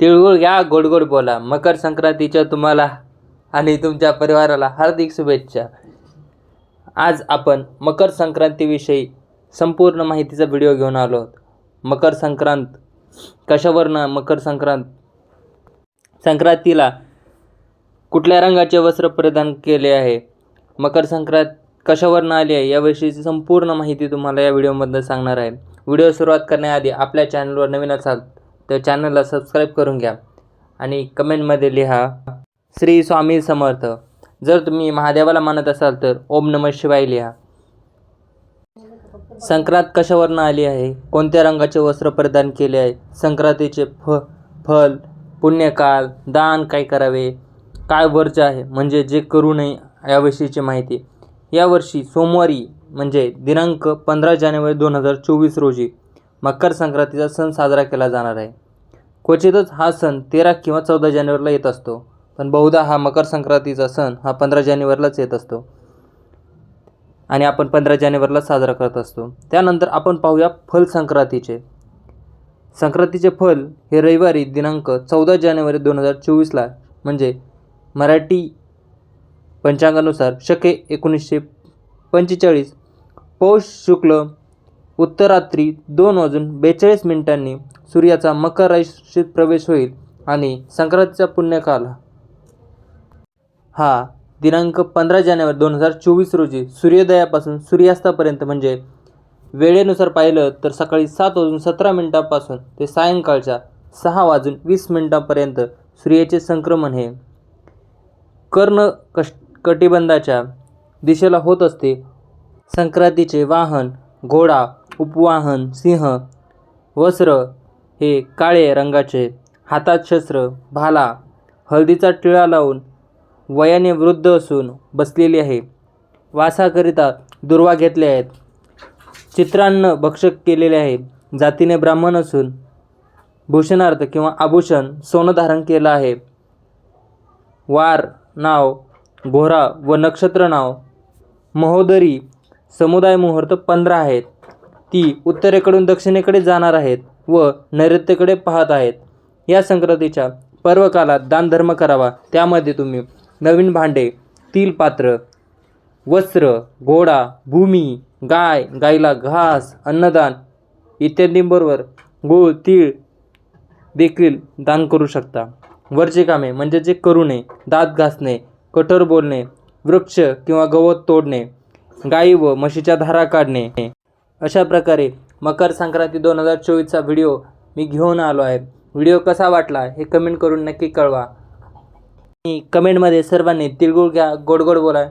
तिळगुळ घ्या गोड गोड बोला. मकर संक्रांतीच्या तुम्हाला आणि तुमच्या परिवाराला हार्दिक शुभेच्छा. आज आपण मकर संक्रांतीविषयी संपूर्ण माहितीचा व्हिडिओ घेऊन आलो आहोत. मकर संक्रांत कशावरनं मकर संक्रांत? संक्रांतीला कुठल्या रंगाचे वस्त्र परिधान केले आहे? मकर संक्रांत कशावरनं आली आहे? याविषयीची संपूर्ण माहिती तुम्हाला या व्हिडिओमधनं सांगणार आहे. व्हिडिओ सुरुवात करण्याआधी आपल्या चॅनलवर नवीन असाल तर चॅनलला सबस्क्राईब करून घ्या. आणि कमेंटमध्ये लिहा श्री स्वामी समर्थ. जर तुम्ही महादेवाला मानत असाल तर ओम नम शिवाय लिहा. संक्रांत कशावरनं आली आहे? कोणत्या रंगाचे वस्त्र परिधान केले आहे? संक्रांतीचे फ फल पुण्यकाल दान काय करावे? काय वर्ज आहे? म्हणजे जे करू नये याविषयीची माहिती. यावर्षी सोमवारी म्हणजे दिनांक पंधरा जानेवारी दोन हजार चोवीस रोजी मकर संक्रांतीचा सण साजरा केला जाणार आहे. क्वचितच हा सण तेरा किंवा चौदा जानेवारीला येत असतो पण बहुधा हा मकर संक्रांतीचा सण हा पंधरा जानेवारीलाच येत असतो. आणि आपण पंधरा जानेवारीला साजरा करत असतो. त्यानंतर आपण पाहूया फल संक्रांतीचे. संक्रांतीचे फल हे रविवारी दिनांक चौदा जानेवारी दोन हजार चोवीसला म्हणजे मराठी पंचांगानुसार शके एकोणीसशे पंचेचाळीस पौष शुक्ल उत्तरात्री दोन वाजून बेचाळीस मिनिटांनी सूर्याचा मकर राशीत प्रवेश होईल आणि संक्रांतीचा पुण्यकाल. हा दिनांक पंधरा जानेवारी दोन हजार चोवीस रोजी सूर्योदयापासून सूर्यास्तापर्यंत म्हणजे वेळेनुसार पाहिलं तर सकाळी सात वाजून सतरा मिनिटांपासून ते सायंकाळच्या सहा वाजून वीस मिनिटांपर्यंत सूर्याचे संक्रमण हे कर्ण कश कटिबंधाच्या दिशेला होत असते. संक्रांतीचे वाहन घोडा उपवाहन सिंह वस्त्र हे काळे रंगाचे हातात शस्त्र भाला हळदीचा टिळा लावून वयाने वृद्ध असून बसलेली आहे. वासाकरिता दुर्वा घेतले आहेत. चित्रान्न भक्षक केलेले आहे. जातीने ब्राह्मण असून भूषणार्थ किंवा आभूषण सोनं धारण केलं आहे. वार नाव घोरा व नक्षत्र नाव महोदरी समुदाय मुहूर्त पंधरा आहेत. ती उत्तरेकडून दक्षिणेकडे जाणार आहेत. व नैऋत्येकडे पाहत आहेत. या संक्रांतीच्या पर्वकालात दानधर्म करावा. त्यामध्ये तुम्ही नवीन भांडे तील पात्र वस्त्र घोडा भूमी गाय गाईला घास अन्नदान इत्यादींबरोबर गूळ तीळ देखील दान करू शकता. वरचे कामे म्हणजे जे करू नये दात घासणे कठोर बोलणे वृक्ष किंवा गवत तोडणे गाई व म्हशीच्या धारा काढणे अशा प्रकारे मकर संक्रांती दोन हजार चोवीसचा व्हिडिओ मी घेऊन आलो आहे. व्हिडिओ कसा वाटला हे कमेंट करून नक्की कळवा. आणि कमेंटमध्ये सर्वांनी तिळगुळ घ्या गोड गोड बोला.